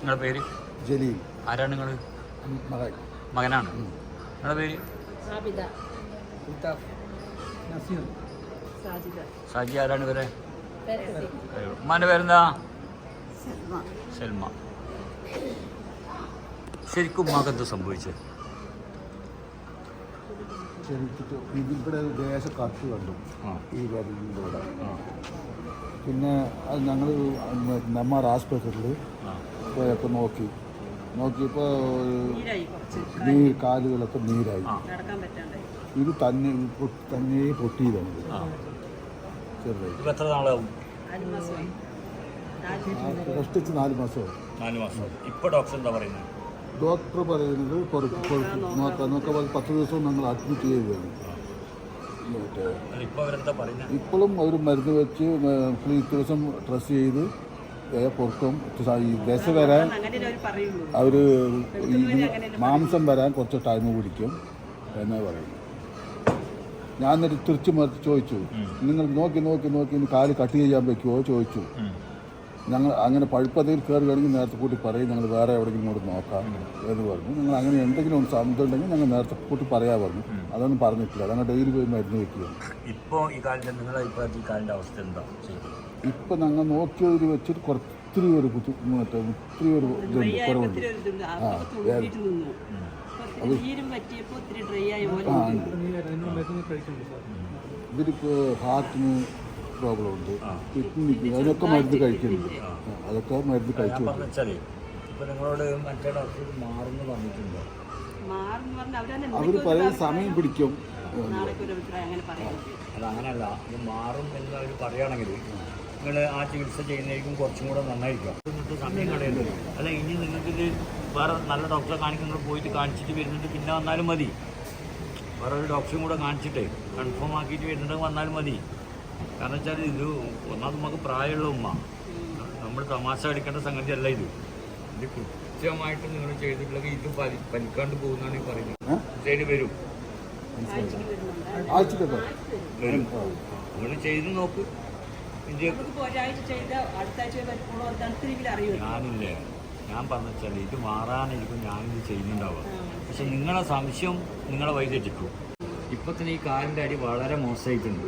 നിങ്ങളുടെ പേര്? ജലീൽ. ആരാണ് നിങ്ങൾ മകൻ. മകനാണ്. നിങ്ങളുടെ പേര്? സാജി ആരാണ് ഇവരെ? ഉമ്മാന്റെ പേരെന്താ? സെൽമ. ശരിക്കും ഉമ്മാക്ക് എന്താ സംഭവിച്ചത് ഇതിവിടെ ദേശ കത്ത് കണ്ടു. ആ. ഈ വരുന്നതോടെ പിന്നെ അത് ഞങ്ങൾ നമ്മൾ ആസ്പത്രിയിൽ പോയപ്പോൾ നോക്കി. നോക്കിയപ്പോൾ നീരായി നീ കാലുകളൊക്കെ നീരായി. ഇത് തന്നെ തന്നെ പൊട്ടിയതാണ്. ചെറുതായി നാല് കഷ്ടിച്ച് മാസം. ഇപ്പോൾ ഡോക്ടർ എന്താ പറയുന്നത്? ഡോക്ടർ പറയുന്നത് കുറച്ച് കുറച്ച് നോക്കാം. പത്ത് ദിവസം ഞങ്ങൾ അഡ്മിറ്റ് ചെയ്തതാണ് ഇപ്പോഴും അവർ മരുന്ന് വെച്ച് ഫ്രീ ദിവസം ഡ്രസ്സ് ചെയ്ത് പൊറുക്കും ഈ ബസ് വരാൻ അവർ മാംസം വരാൻ കുറച്ച് ടൈം പിടിക്കും എന്ന് പറയുന്നു ഞാൻ എന്നിട്ട് തിരിച്ചു മറിച്ച് ചോദിച്ചു നിങ്ങൾ നോക്കി നോക്കി നോക്കി ഇനി കാൽ കട്ട് ചെയ്യാൻ പറ്റുമോ ചോദിച്ചു. ഞങ്ങൾ അങ്ങനെ പഴുപ്പതയിൽ കയറുകയാണെങ്കിൽ നേരത്തെ കൂട്ടി പറയും ഞങ്ങൾ വേറെ എവിടെയെങ്കിലും കൂടി നോക്കാം എന്ന് പറഞ്ഞു. നിങ്ങൾ അങ്ങനെ എന്തെങ്കിലും ഒന്ന് ഉണ്ടെങ്കിൽ ഞങ്ങൾ നേരത്തെ കൂട്ടി പറയാൻ പറഞ്ഞു. അതൊന്നും പറഞ്ഞിട്ടില്ല അതങ്ങനെ ഡെയിലി പോയി മരുന്ന് വെക്കുക ഇപ്പോൾ ഈ കാലിന്റെ നിങ്ങളെ ഇപ്പോൾ ഈ കാലിന്റെ അവസ്ഥ എന്താ? ശരിക്കും ഇപ്പം ഞങ്ങൾ നോക്കിയതിൽ വെച്ചിട്ട് കുറച്ച് ഒത്തിരി ഒരു ബുദ്ധി മറ്റേ ഒത്തിരി ഒരു ഇതുണ്ട് കുറവുണ്ട്. ആ ഇവർക്ക് ഹാർട്ടിന് പ്രോബ്ലം ഉണ്ട് കിഡ്നിക്ക് അതിനൊക്കെ മരുന്ന് കഴിക്കുന്നുണ്ട്. അതൊക്കെ മരുന്ന് കഴിച്ചു നിങ്ങളോട് മറ്റേ ഡോക്ടർ മാറുന്നു പറഞ്ഞിട്ടുണ്ടോ? അവർ പറയുന്ന സമയം പിടിക്കും. അതങ്ങനല്ല ഇത് മാറും എന്ന് അവർ പറയുകയാണെങ്കിൽ നിങ്ങൾ ആ ചികിത്സ ചെയ്യുന്നതായിരിക്കും കുറച്ചും കൂടെ നന്നായിരിക്കും. നിങ്ങൾക്ക് സമയം കളയുന്നത്. അല്ല ഇനി നിങ്ങൾക്ക് ഇത് വേറെ നല്ല ഡോക്ടറെ കാണിക്കുന്നത് പോയിട്ട് കാണിച്ചിട്ട് വരുന്നുണ്ട് പിന്നെ വന്നാലും മതി. വേറെ ഒരു ഡോക്ടറും കൂടെ കാണിച്ചിട്ട് കൺഫേം ആക്കിയിട്ട് വരുന്നുണ്ടെങ്കിൽ വന്നാലും മതി. കാരണം വെച്ചാൽ ഇത് ഒന്നാമത് നമുക്ക് പ്രായമുള്ള ഉമ്മ. നമ്മൾ തമാശ അടിക്കേണ്ട സംഗതി അല്ല ഇത്. ഇത് കൃത്യമായിട്ട് നിങ്ങൾ ചെയ്തിട്ടുള്ളത് ഇത് പലി പലിക്കാണ്ട് പോകുന്നതാണ് ഈ പറയുന്നത്. ശരി വരും. വരും. നിങ്ങൾ ചെയ്ത് നോക്ക്. ഞാനില്ലേ ഞാൻ പറഞ്ഞാൽ ഇത് മാറാനായിരിക്കും ഞാനിത് ചെയ്യുന്നുണ്ടാവുക. പക്ഷെ നിങ്ങളെ സംശയം നിങ്ങളെ വൈദ്യറ്റിക്കും ഇപ്പൊ തന്നെ ഈ കാലിന്റെ അടി വളരെ മോശമായിട്ടുണ്ട്.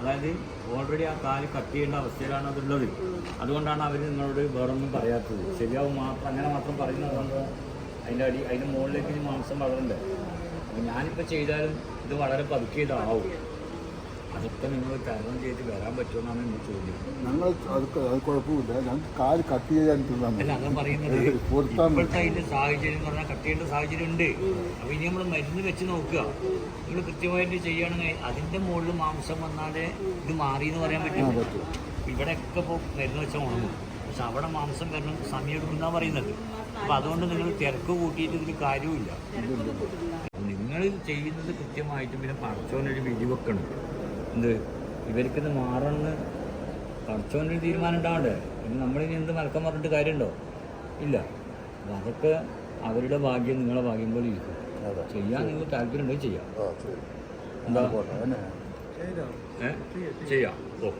അതായത് ഓൾറെഡി ആ കാൽ കട്ട് ചെയ്യേണ്ട അവസ്ഥയിലാണ് അതുള്ളത്. അതുകൊണ്ടാണ് അവർ നിങ്ങളോട് വേറൊന്നും പറയാത്തത്. ശരിയാവും മാത്രം അങ്ങനെ മാത്രം പറയുന്നത് അതിന്റെ അടി അതിന്റെ മുകളിലേക്ക് മാംസം വളരണ്ടേ? അപ്പം ഞാനിപ്പോൾ ചെയ്താലും ഇത് വളരെ പതുക്കെ ഇതാവും അതൊക്കെ നിങ്ങൾ തരണം ചെയ്ത് വരാൻ പറ്റുമെന്നാണ് എന്റെ ചോദ്യം. ഞങ്ങൾ അത് അത് കുഴപ്പമില്ല. ഞങ്ങൾക്ക് കാൽ കട്ട് ചെയ്യാൻ അല്ല അത് പറയുന്നത്. പൊരുത്താൻ ഇപ്പോഴത്തെ അതിന്റെ സാഹചര്യം എന്ന് പറഞ്ഞാൽ കട്ട് ചെയ്യേണ്ട സാഹചര്യം ഉണ്ട് അപ്പൊ ഇനി നമ്മൾ മരുന്ന് വെച്ച് നോക്കുക. നിങ്ങൾ കൃത്യമായിട്ട് ചെയ്യുകയാണെങ്കിൽ അതിന്റെ മുകളിൽ മാംസം വന്നാലേ ഇത് മാറി എന്ന് പറയാൻ പറ്റും. ഇവിടെയൊക്കെ ഇപ്പോൾ മരുന്ന് വെച്ചാൽ ഉണങ്ങും. പക്ഷെ അവിടെ മാംസം വരണം സമയമെടുക്കുന്ന പറയുന്നത്. അപ്പൊ അതുകൊണ്ട് നിങ്ങൾ തിരക്ക് കൂട്ടിയിട്ട് ഇതിൽ കാര്യമില്ല നിങ്ങൾ ചെയ്യുന്നത് കൃത്യമായിട്ട് പിന്നെ പടച്ചോനൊരു വിധി വെക്കണം. എന്ത്? ഇവർക്കിത് മാറണമെന്ന് പടച്ചോനൊരു തീരുമാനം ഉണ്ടാവണ്ടേ? പിന്നെ നമ്മളിനി എന്ത് മലക്കം പറഞ്ഞിട്ട് കാര്യമുണ്ടോ? ഇല്ല. അപ്പൊ അതൊക്കെ അവരുടെ ഭാഗ്യം നിങ്ങളെ ഭാഗ്യം പോലെ ഇരിക്കും. അതെ. ചെയ്യാൻ നിങ്ങൾ താല്പര്യം ഉണ്ടെങ്കിൽ ചെയ്യാം. എന്താ? ചെയ്യാം. ഓ.